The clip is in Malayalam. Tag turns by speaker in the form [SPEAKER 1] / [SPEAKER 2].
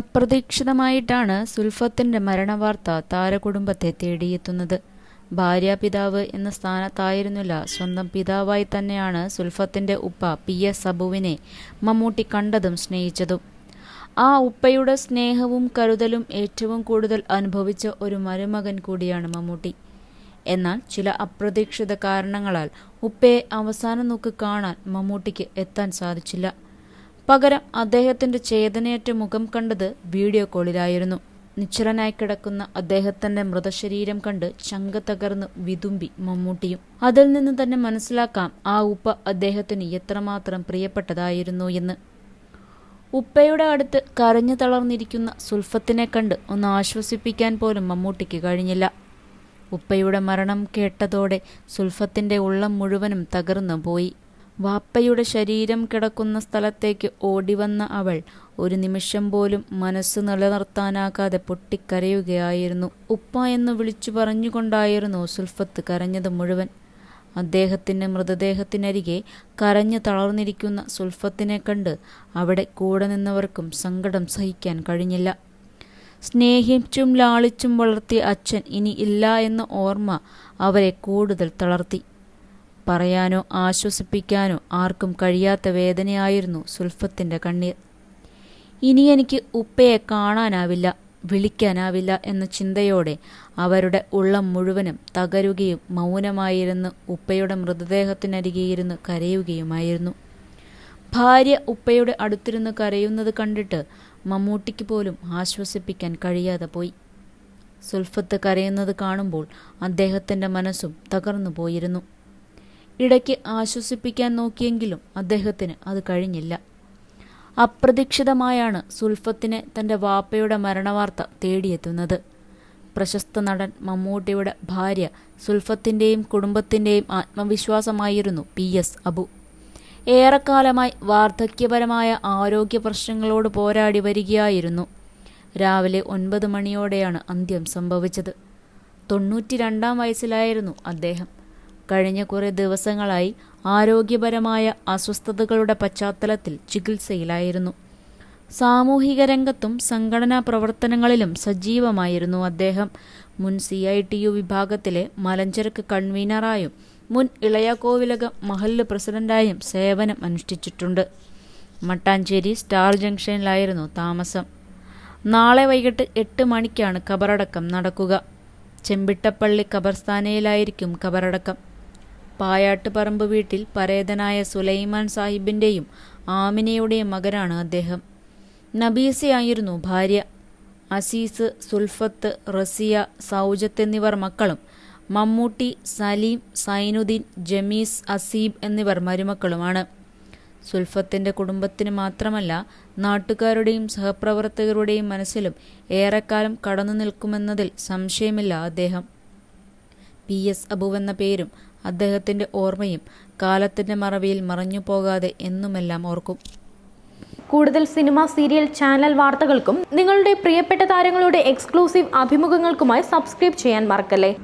[SPEAKER 1] അപ്രതീക്ഷിതമായിട്ടാണ് സുൽഫത്തിന്റെ മരണവാർത്ത താരകുടുംബത്തെ തേടിയെത്തുന്നത്. ഭാര്യ പിതാവ് എന്ന സ്ഥാനത്തായിരുന്നില്ല. സ്വന്തം പിതാവായി തന്നെയാണ് സുൽഫത്തിന്റെ ഉപ്പ പി എസ് അബുവിനെ മമ്മൂട്ടി കണ്ടതും സ്നേഹിച്ചതും. ആ ഉപ്പയുടെ സ്നേഹവും കരുതലും ഏറ്റവും കൂടുതൽ അനുഭവിച്ച ഒരു മരുമകൻ കൂടിയാണ് മമ്മൂട്ടി. എന്നാൽ ചില അപ്രതീക്ഷിത കാരണങ്ങളാൽ ഉപ്പയെ അവസാനം നോക്ക് കാണാൻ മമ്മൂട്ടിക്ക് എത്താൻ സാധിച്ചില്ല. പകരം അദ്ദേഹത്തിന്റെ ചേതനയേറ്റ മുഖം കണ്ടത് വീഡിയോ കോളിലായിരുന്നു. നിശ്ചലനായി കിടക്കുന്ന അദ്ദേഹത്തിന്റെ മൃതശരീരം കണ്ട് ചങ്ക തകർന്ന് വിതുമ്പി മമ്മൂട്ടിയും. അതിൽ നിന്ന് തന്നെ മനസ്സിലാക്കാം ആ ഉപ്പ അദ്ദേഹത്തിന് എത്രമാത്രം പ്രിയപ്പെട്ടതായിരുന്നു എന്ന്. ഉപ്പയുടെ അടുത്ത് കരഞ്ഞു തളർന്നിരിക്കുന്ന സുൽഫത്തിനെ കണ്ട് ഒന്ന് ആശ്വസിപ്പിക്കാൻ പോലും മമ്മൂട്ടിക്ക് കഴിഞ്ഞില്ല. ഉപ്പയുടെ മരണം കേട്ടതോടെ സുൽഫത്തിന്റെ ഉള്ളം മുഴുവനും തകർന്നു പോയി വാപ്പയുടെ ശരീരം കിടക്കുന്ന സ്ഥലത്തേക്ക് ഓടിവന്ന അവൾ ഒരു നിമിഷം പോലും മനസ്സ് നിലനിർത്താനാകാതെ പൊട്ടിക്കരയുകയായിരുന്നു. ഉപ്പ എന്ന് വിളിച്ചു പറഞ്ഞുകൊണ്ടായിരുന്നു സുൽഫത്ത് കരഞ്ഞത് മുഴുവൻ. അദ്ദേഹത്തിന്റെ മൃതദേഹത്തിനരികെ കരഞ്ഞു തളർന്നിരിക്കുന്ന സുൽഫത്തിനെ കണ്ട് അവിടെ കൂടെ നിന്നവർക്കും സങ്കടം സഹിക്കാൻ കഴിഞ്ഞില്ല. സ്നേഹിച്ചും ലാളിച്ചും വളർത്തിയ അച്ഛൻ ഇനി ഇല്ല എന്ന ഓർമ്മ അവരെ കൂടുതൽ തളർത്തി. പറയാനോ ആശ്വസിപ്പിക്കാനോ ആർക്കും കഴിയാത്ത വേദനയായിരുന്നു സുൽഫത്തിന്റെ കണ്ണീർ. ഇനി എനിക്ക് ഉപ്പയെ കാണാനാവില്ല വിളിക്കാനാവില്ല എന്ന ചിന്തയോടെ അവരുടെ ഉള്ളം മുഴുവനും തകരുകയും മൗനമായിരുന്ന് ഉപ്പയുടെ മൃതദേഹത്തിനരികെയിരുന്ന് കരയുകയുമായിരുന്നു. ഭാര്യ ഉപ്പയുടെ അടുത്തിരുന്ന് കരയുന്നത് കണ്ടിട്ട് മമ്മൂട്ടിക്ക് പോലും ആശ്വസിപ്പിക്കാൻ കഴിയാതെ പോയി. സുൽഫത്ത് കരയുന്നത് കാണുമ്പോൾ അദ്ദേഹത്തിന്റെ മനസ്സും തകർന്നു പോയിരുന്നു ഇടയ്ക്ക് ആശ്വസിപ്പിക്കാൻ നോക്കിയെങ്കിലും അദ്ദേഹത്തിന് അത് കഴിഞ്ഞില്ല. അപ്രതീക്ഷിതമായാണ് സുൽഫത്തിനെ തന്റെ വാപ്പയുടെ മരണവാർത്ത തേടിയെത്തുന്നത്. പ്രശസ്ത നടൻ മമ്മൂട്ടിയുടെ ഭാര്യ സുൽഫത്തിന്റെയും കുടുംബത്തിന്റെയും ആത്മവിശ്വാസമായിരുന്നു പി എസ് അബു. ഏറെക്കാലമായി വാർദ്ധക്യപരമായ ആരോഗ്യ പ്രശ്നങ്ങളോട് പോരാടി വരികയായിരുന്നു. രാവിലെ ഒൻപത് മണിയോടെയാണ് അന്ത്യം സംഭവിച്ചത്. തൊണ്ണൂറ്റി രണ്ടാം വയസ്സിലായിരുന്നു അദ്ദേഹം. കഴിഞ്ഞ കുറേ ദിവസങ്ങളായി ആരോഗ്യപരമായ അസ്വസ്ഥതകളുടെ പശ്ചാത്തലത്തിൽ ചികിത്സയിലായിരുന്നു. സാമൂഹിക രംഗത്തും സംഘടനാ പ്രവർത്തനങ്ങളിലും സജീവമായിരുന്നു അദ്ദേഹം. മുൻ സി ഐ ടി യു വിഭാഗത്തിലെ മലഞ്ചരക്ക് കൺവീനറായും മുൻ ഇളയകോവിലക മഹല്ല് പ്രസിഡന്റായും സേവനം അനുഷ്ഠിച്ചിട്ടുണ്ട്. മട്ടാഞ്ചേരി സ്റ്റാർ ജംഗ്ഷനിലായിരുന്നു താമസം. നാളെ വൈകിട്ട് എട്ട് മണിക്കാണ് കബറടക്കം നടക്കുക. ചെമ്പിട്ടപ്പള്ളി കബർസ്ഥാനയിലായിരിക്കും കബറടക്കം പായാട്ടുപറമ്പ് വീട്ടിൽ പരേതനായ സുലൈമാൻ സാഹിബിന്റെയും ആമിനയുടെയും മകനാണ് അദ്ദേഹം. നബീസയായിരുന്നു ഭാര്യ. അസീസ് സുൽഫത്ത് റസിയ സൗജത്ത് എന്നിവർ മക്കളും മമ്മൂട്ടി സലീം സൈനുദ്ദീൻ ജമീസ് അസീബ് എന്നിവർ മരുമക്കളുമാണ്. സുൽഫത്തിന്റെ കുടുംബത്തിന് മാത്രമല്ല നാട്ടുകാരുടെയും സഹപ്രവർത്തകരുടെയും മനസ്സിലും ഏറെക്കാലം കടന്നു നിൽക്കുമെന്നതിൽ സംശയമില്ല അദ്ദേഹം. പി എസ് അബുവെന്ന പേരും അദ്ദേഹത്തിന്റെ ഓർമ്മയും കാലത്തിന്റെ മറവിയിൽ മറഞ്ഞു പോകാതെ എന്നുമെല്ലാം ഓർക്കും.
[SPEAKER 2] കൂടുതൽ സിനിമ സീരിയൽ ചാനൽ വാർത്തകൾക്കും നിങ്ങളുടെ പ്രിയപ്പെട്ട താരങ്ങളുടെ എക്സ്ക്ലൂസീവ് അഭിമുഖങ്ങൾക്കുമായി സബ്സ്ക്രൈബ് ചെയ്യാൻ മറക്കല്ലേ?